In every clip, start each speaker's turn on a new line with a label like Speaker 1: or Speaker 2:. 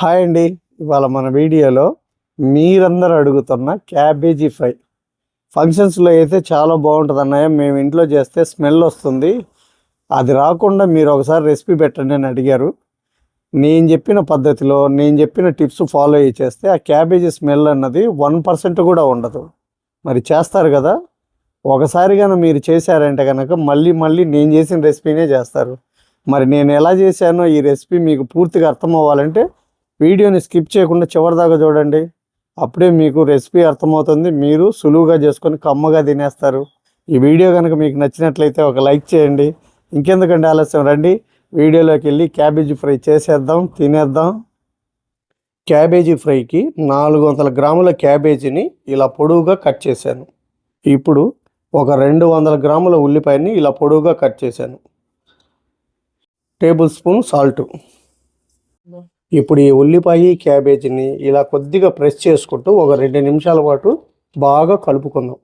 Speaker 1: Hi అండి. ఇవాళ మన వీడియోలో మీరందరూ అడుగుతున్న క్యాబేజీ ఫ్రై. ఫంక్షన్స్లో అయితే చాలా బాగుంటుంది అన్నయ్య. మేము ఇంట్లో చేస్తే స్మెల్ వస్తుంది. అది రాకుండా మీరు ఒకసారి రెసిపీ పెట్టండి అని అడిగారు. నేను చెప్పిన పద్ధతిలో నేను చెప్పిన టిప్స్ ఫాలో అయ్యి చేస్తే ఆ క్యాబేజీ స్మెల్ అన్నది వన్ పర్సెంట్ కూడా ఉండదు. మరి చేస్తారు కదా. ఒకసారి కనుక మీరు చేశారంటే కనుక మళ్ళీ మళ్ళీ నేను చేసిన రెసిపీనే చేస్తారు. మరి నేను ఎలా చేశానో ఈ రెసిపీ మీకు పూర్తిగా అర్థం అవ్వాలంటే వీడియోని స్కిప్ చేయకుండా చివరిదాకా చూడండి. అప్పుడే మీకు రెసిపీ అర్థమవుతుంది. మీరు సులువుగా చేసుకొని కమ్మగా తినేస్తారు. ఈ వీడియో కనుక మీకు నచ్చినట్లయితే ఒక లైక్ చేయండి. ఇంకెందుకంటే ఆలస్యం? రండి. వీడియోలోకి వెళ్ళి క్యాబేజీ ఫ్రై చేసేద్దాం తినేద్దాం. క్యాబేజీ ఫ్రైకి నాలుగు వందల గ్రాముల క్యాబేజీని ఇలా పొడవుగా కట్ చేశాను. ఇప్పుడు ఒక రెండు వందల గ్రాముల ఉల్లిపాయని ఇలా పొడవుగా కట్ చేశాను. Tablespoon salt. ఇప్పుడు ఈ ఉల్లిపాయ క్యాబేజీని ఇలా కొద్దిగా ప్రెస్ చేసుకుంటూ ఒక రెండు నిమిషాల పాటు బాగా కలుపుకుందాం.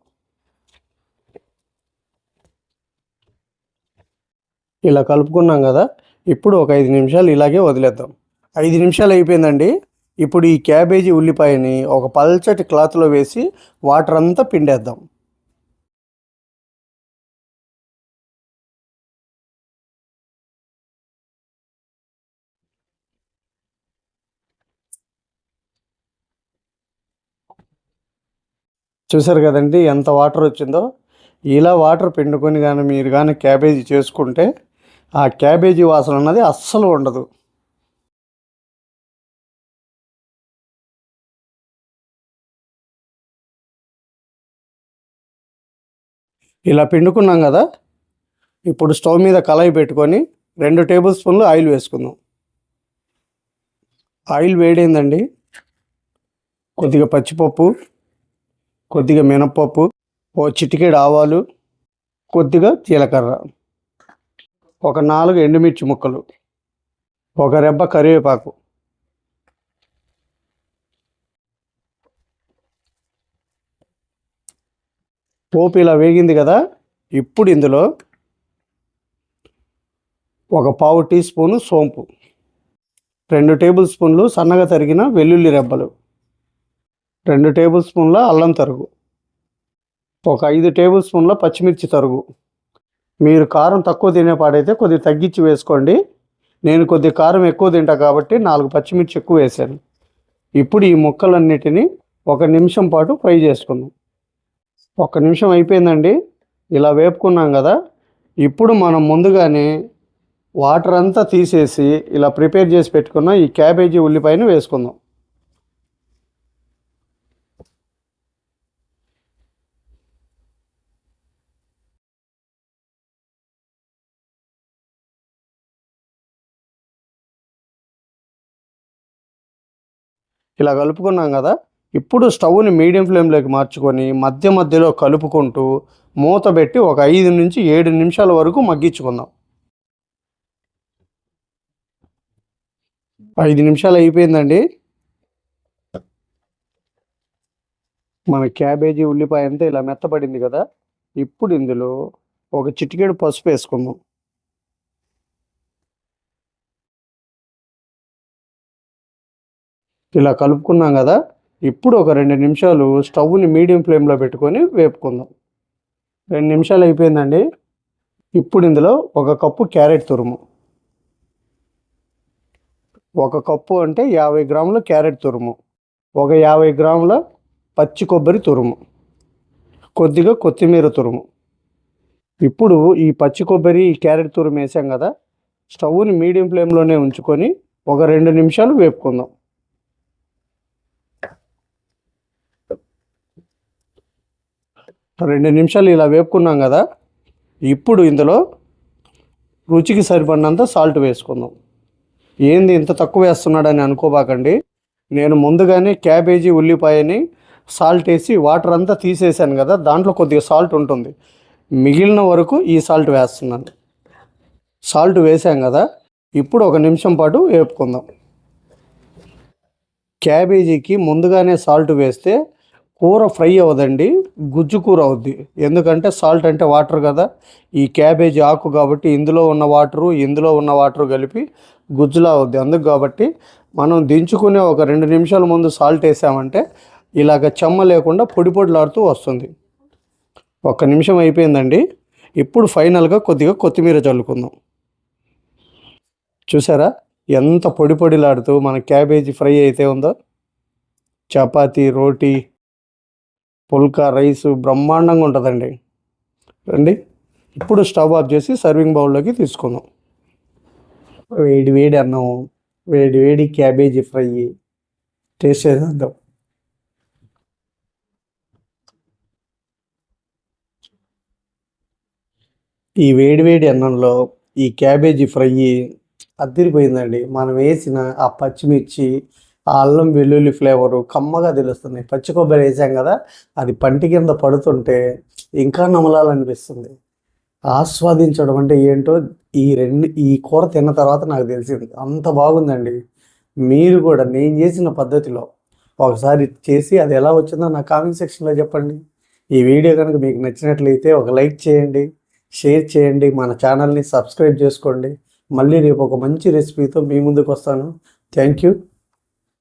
Speaker 1: ఇలా కలుపుకున్నాం కదా ఇప్పుడు ఒక ఐదు నిమిషాలు ఇలాగే వదిలేద్దాం. ఐదు నిమిషాలు అయిపోయిందండి. ఇప్పుడు ఈ క్యాబేజీ ఉల్లిపాయని ఒక పల్చటి క్లాత్లో వేసి వాటర్ అంతా పిండేద్దాం. చూసారు కదండి ఎంత వాటర్ వచ్చిందో. ఇలా వాటర్ పిండుకొని కానీ మీరు కానీ క్యాబేజీ చేసుకుంటే ఆ క్యాబేజీ వాసన అన్నది అస్సలు ఉండదు. ఇలా పిండుకున్నాం కదా ఇప్పుడు స్టవ్ మీద కళాయి పెట్టుకొని రెండు టేబుల్ స్పూన్లు ఆయిల్ వేసుకుందాం. ఆయిల్ వేడైందండి. కొద్దిగా పచ్చిపప్పు కొద్దిగా మినప్పప్పు ఓ చిటికెడు ఆవాలు కొద్దిగా జీలకర్ర. ఒక నాలుగు ఎండుమిర్చి ముక్కలు ఒక రెబ్బ కరివేపాకు. పోపు ఇలా వేగింది కదా ఇప్పుడు ఇందులో ఒక పావు టీ స్పూను సోంపు రెండు టేబుల్ స్పూన్లు సన్నగా తరిగిన వెల్లుల్లి రెబ్బలు రెండు టేబుల్ స్పూన్ల అల్లం తరుగు. ఒక ఐదు టేబుల్ స్పూన్ల పచ్చిమిర్చి తరుగు. మీరు కారం తక్కువ తినేపాడైతే కొద్దిగా తగ్గించి వేసుకోండి. నేను కొద్ది కారం ఎక్కువ తింటా కాబట్టి నాలుగు పచ్చిమిర్చి ఎక్కువ వేసాను ఇప్పుడు ఈ ముక్కలన్నిటినీ ఒక నిమిషం పాటు ఫ్రై చేసుకుందాం. ఒక నిమిషం అయిపోయిందండి. ఇలా వేపుకున్నాం కదా. ఇప్పుడు మనం ముందుగానే వాటర్ అంతా తీసేసి ఇలా ప్రిపేర్ చేసి పెట్టుకున్న ఈ క్యాబేజీ ఉల్లిపాయను వేసుకుందాం. ఇలా కలుపుకున్నాం కదా ఇప్పుడు స్టవ్ని మీడియం ఫ్లేమ్లోకి మార్చుకొని మధ్య మధ్యలో కలుపుకుంటూ మూత పెట్టి ఒక ఐదు నుంచి ఏడు నిమిషాల వరకు మగ్గించుకుందాం. ఐదు నిమిషాలు అయిపోయిందండి. మన క్యాబేజీ ఉల్లిపాయ అంతా ఇలా మెత్తపడింది కదా ఇప్పుడు ఇందులో ఒక చిటికెడు పసుపు వేసుకుందాం. ఇలా కలుపుకున్నాం కదా ఇప్పుడు ఒక రెండు నిమిషాలు స్టవ్ని మీడియం ఫ్లేమ్లో పెట్టుకొని వేపుకుందాం. రెండు నిమిషాలు అయిపోయిందండి. ఇప్పుడు ఇందులో ఒక కప్పు క్యారెట్ తురుము. ఒక కప్పు అంటే యాభై గ్రాముల క్యారెట్ తురుము. ఒక యాభై గ్రాముల పచ్చి కొబ్బరి తురుము. కొద్దిగా కొత్తిమీర తురుము. ఇప్పుడు ఈ పచ్చి కొబ్బరి ఈ క్యారెట్ తురుము వేసాం కదా స్టవ్ని మీడియం ఫ్లేమ్లోనే ఉంచుకొని ఒక రెండు నిమిషాలు వేపుకుందాం. రెండు నిమిషాలు ఇలా వేపుకున్నాం కదా ఇప్పుడు ఇందులో రుచికి సరిపడినంత సాల్ట్ వేసుకుందాం. ఏంది ఇంత తక్కువ వేస్తున్నాడని అనుకోబాకండి. నేను ముందుగానే క్యాబేజీ ఉల్లిపాయని సాల్ట్ వేసి వాటర్ అంతా తీసేసాను కదా దాంట్లో కొద్దిగా సాల్ట్ ఉంటుంది. మిగిలిన వరకు ఈ సాల్ట్ వేస్తున్నాను. సాల్ట్ వేసాం కదా ఇప్పుడు ఒక నిమిషం పాటు వేపుకుందాం. క్యాబేజీకి ముందుగానే సాల్ట్ వేస్తే కూర ఫ్రై అవ్వదండి గుజ్జు కూర అవుద్ది. ఎందుకంటే సాల్ట్ అంటే వాటర్ కదా. ఈ క్యాబేజీ ఆకు కాబట్టి ఇందులో ఉన్న వాటరు ఇందులో ఉన్న వాటరు కలిపి గుజ్జులా అవుద్ది. అందుకు కాబట్టి మనం దించుకునే ఒక రెండు నిమిషాల ముందు సాల్ట్ వేసామంటే ఇలాగ చెమ్మ లేకుండా పొడి పొడిలాడుతూ వస్తుంది. ఒక్క నిమిషం అయిపోయిందండి. ఇప్పుడు ఫైనల్గా కొద్దిగా కొత్తిమీర చల్లుకుందాం. చూసారా? ఎంత పొడి పొడిలాడుతూ మన క్యాబేజీ ఫ్రై అయితే ఉందో. చపాతీ రోటీ పుల్కా రైస్ బ్రహ్మాండంగా ఉంటుందండి. రండి. ఇప్పుడు స్టవ్ ఆఫ్ చేసి సర్వింగ్ బౌల్లోకి తీసుకుందాం. వేడి వేడి అన్నం వేడి వేడి క్యాబేజీ ఫ్రై టేస్ట్ చేద్దాం ఈ వేడి వేడి అన్నంలో ఈ క్యాబేజీ ఫ్రై అద్దరిపోయిందండి. మనం వేసిన ఆ పచ్చిమిర్చి ఆ అల్లం వెల్లుల్లి ఫ్లేవరు కమ్మగా తెలుస్తుంది. పచ్చి కొబ్బరి వేసాం కదా అది పంటి కింద పడుతుంటే ఇంకా నమలాలనిపిస్తుంది. ఆస్వాదించడం అంటే ఏంటో ఈ రెండు ఈ కూర తిన్న తర్వాత నాకు తెలిసింది. అంత బాగుందండి. మీరు కూడా నేను చేసిన పద్ధతిలో ఒకసారి చేసి అది ఎలా వచ్చిందో నా కామెంట్ సెక్షన్లో చెప్పండి. ఈ వీడియో కనుక మీకు నచ్చినట్లయితే ఒక లైక్ చేయండి షేర్ చేయండి మన ఛానల్ని సబ్స్క్రైబ్ చేసుకోండి. మళ్ళీ రేపు ఒక మంచి రెసిపీతో మీ ముందుకు వస్తాను. Thank you.